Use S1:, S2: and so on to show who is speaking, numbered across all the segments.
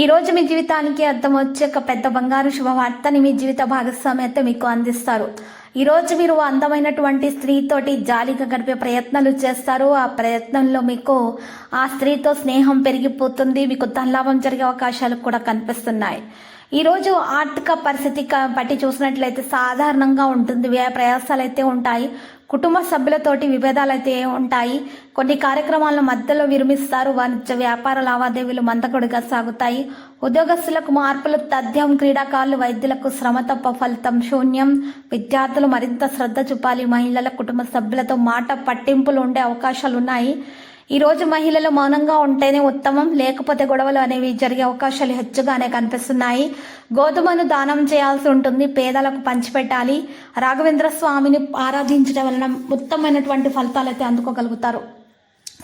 S1: ఈ రోజు మీ జీవితానికి అర్థం వచ్చే ఒక పెద్ద బంగారు శుభవార్తని మీ జీవిత భాగస్వామ్యత మీకు అందిస్తారు. ఈ రోజు మీరు అందమైనటువంటి స్త్రీతోటి జాలిగా గడిపే ప్రయత్నాలు చేస్తారు. ఆ ప్రయత్నంలో మీకు ఆ స్త్రీతో స్నేహం పెరిగిపోతుంది. మీకు ధనలాభం జరిగే అవకాశాలు కూడా కనిపిస్తున్నాయి. ఈ రోజు ఆర్థిక పరిస్థితి బట్టి చూసినట్లయితే సాధారణంగా ఉంటుంది. వ్యయ ప్రయాసాలు అయితే ఉంటాయి. కుటుంబ సభ్యులతోటి విభేదాలు అయితే ఉంటాయి. కొన్ని కార్యక్రమాలను మధ్యలో విరమిస్తారు. వాణిజ్య వ్యాపార లావాదేవీలు మందకొడిగా సాగుతాయి. ఉద్యోగస్తులకు మార్పులు తథ్యం క్రీడాకారులు వైద్యులకు శ్రమ తప్ప ఫలితం శూన్యం. విద్యార్థులు మరింత శ్రద్ధ చూపాలి. మహిళల కుటుంబ సభ్యులతో మాట పట్టింపులు ఉండే అవకాశాలు ఉన్నాయి ఈరోజు మహిళలు మౌనంగా ఉంటేనే ఉత్తమం లేకపోతే గొడవలు అనేవి జరిగే అవకాశాలు హెచ్చుగానే కనిపిస్తున్నాయి. గోధుమను దానం చేయాల్సి ఉంటుంది పేదలకు పంచిపెట్టాలి. రాఘవేంద్ర స్వామిని ఆరాధించడం వలన ఉత్తమమైనటువంటి ఫలితాలైతే అందుకోగలుగుతారు.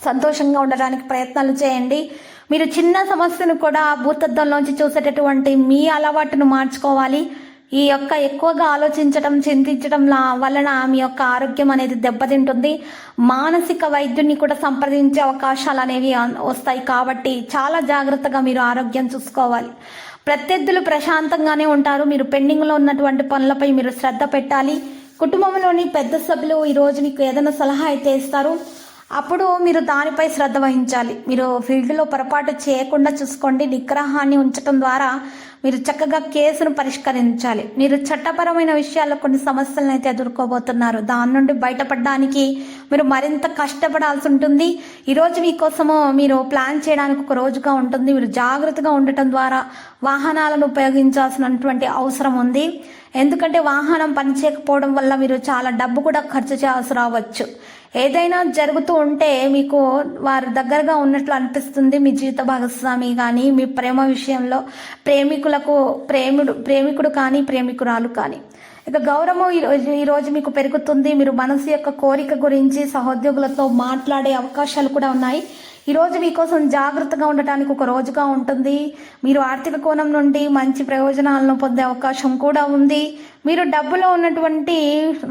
S1: సంతోషంగా ఉండడానికి ప్రయత్నాలు చేయండి. మీరు చిన్న సమస్యను కూడా భూతత్వంలోంచి చూసేటటువంటి మీ అలవాటును మార్చుకోవాలి. ఈ యొక్క ఎక్కువగా ఆలోచించడం చింతించడం లా- వలన మీ యొక్క ఆరోగ్యం అనేది దెబ్బతింటుంది. మానసిక వైద్యుని కూడా సంప్రదించే అవకాశాలు అనేవి వస్తాయి కాబట్టి చాలా జాగ్రత్తగా మీరు ఆరోగ్యం చూసుకోవాలి. ప్రత్యర్థులు ప్రశాంతంగానే ఉంటారు. మీరు పెండింగ్లో ఉన్నటువంటి పనులపై మీరు శ్రద్ధ పెట్టాలి. కుటుంబంలోని పెద్ద సభ్యులు ఈ రోజు మీకు ఏదైనా సలహా అయితే ఇస్తారు. అప్పుడు మీరు దానిపై శ్రద్ధ వహించాలి. మీరు ఫీల్డ్లో పొరపాటు చేయకుండా చూసుకోండి. నిగ్రహాన్ని ఉంచడం ద్వారా మీరు చక్కగా కేసును పరిష్కరించాలి. మీరు చట్టపరమైన విషయాల్లో కొన్ని సమస్యలను అయితే ఎదుర్కోబోతున్నారు. దాని నుండి బయటపడడానికి మీరు మరింత కష్టపడాల్సి ఉంటుంది. ఈరోజు మీకోసము మీరు ప్లాన్ చేయడానికి ఒక రోజుగా ఉంటుంది. మీరు జాగ్రత్తగా ఉండటం ద్వారా వాహనాలను ఉపయోగించాల్సినటువంటి అవసరం ఉంది. ఎందుకంటే వాహనం పనిచేయకపోవడం వల్ల మీరు చాలా డబ్బు కూడా ఖర్చు చేయాల్సి రావచ్చు. ఏదైనా జరుగుతూ ఉంటే మీకు వారి దగ్గరగా ఉన్నట్లు అనిపిస్తుంది. మీ జీవిత భాగస్వామి కానీ మీ ప్రేమ విషయంలో ప్రేమికులకు ప్రేమిడు ప్రేమికుడు కానీ ప్రేమికురాలు కానీ. ఇక గౌరవం ఈ రోజు మీకు పెరుగుతుంది. మీరు మనసు యొక్క కోరిక గురించి సహోద్యోగులతో మాట్లాడే అవకాశాలు కూడా ఉన్నాయి. ఈరోజు మీకోసం జాగ్రత్తగా ఉండటానికి ఒక రోజుగా ఉంటుంది. మీరు ఆర్థిక కోణం నుండి మంచి ప్రయోజనాలను పొందే అవకాశం కూడా ఉంది. మీరు డబ్బులో ఉన్నటువంటి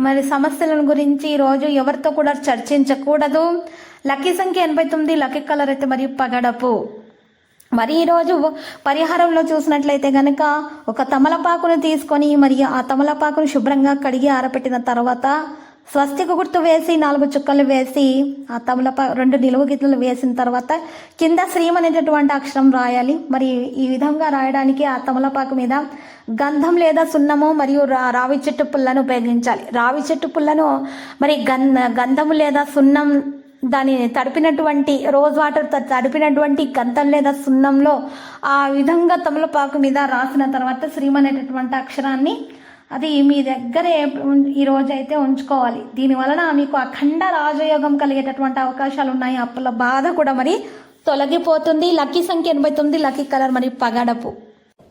S1: మరి సమస్యలను గురించి ఈరోజు ఎవరితో కూడా చర్చించకూడదు. లక్కీ సంఖ్య ఎనభై తొమ్మిది లక్కీ కలర్ అయితే మరియు పగడపు. మరి ఈరోజు పరిహారంలో చూసినట్లయితే గనక ఒక తమలపాకును తీసుకొని మరి ఆ తమలపాకును శుభ్రంగా కడిగి ఆరబెట్టిన తర్వాత స్వస్తిక గుర్తు వేసి నాలుగు చుక్కలు వేసి ఆ తమలపా రెండు నిలువు గీతలు వేసిన తర్వాత కింద శ్రీం అనేటటువంటి అక్షరం రాయాలి. మరి ఈ విధంగా రాయడానికి ఆ తమలపాకు మీద గంధం లేదా సున్నము మరియు రా- రావి చెట్టు పుల్లను ఉపయోగించాలి. రావి చెట్టు పుల్లను మరి గంధ గంధము లేదా సున్నం దాని తడిపినటువంటి రోజ్ వాటర్ తడిపినటువంటి గంతం లేదా సున్నంలో ఆ విధంగా తమలపాకు మీద రాసిన తర్వాత శ్రీమ అనేటటువంటి అక్షరాన్ని అది మీ దగ్గరే ఈరోజు ఈ రోజు అయితే ఉంచుకోవాలి. దీని వలన మీకు అఖండ రాజయోగం కలిగేటటువంటి అవకాశాలు ఉన్నాయి. అప్పుల బాధ కూడా మరి తొలగిపోతుంది. లక్కీ సంఖ్య ఎనభై తొమ్మిది లక్కీ కలర్ మరి పగడపు.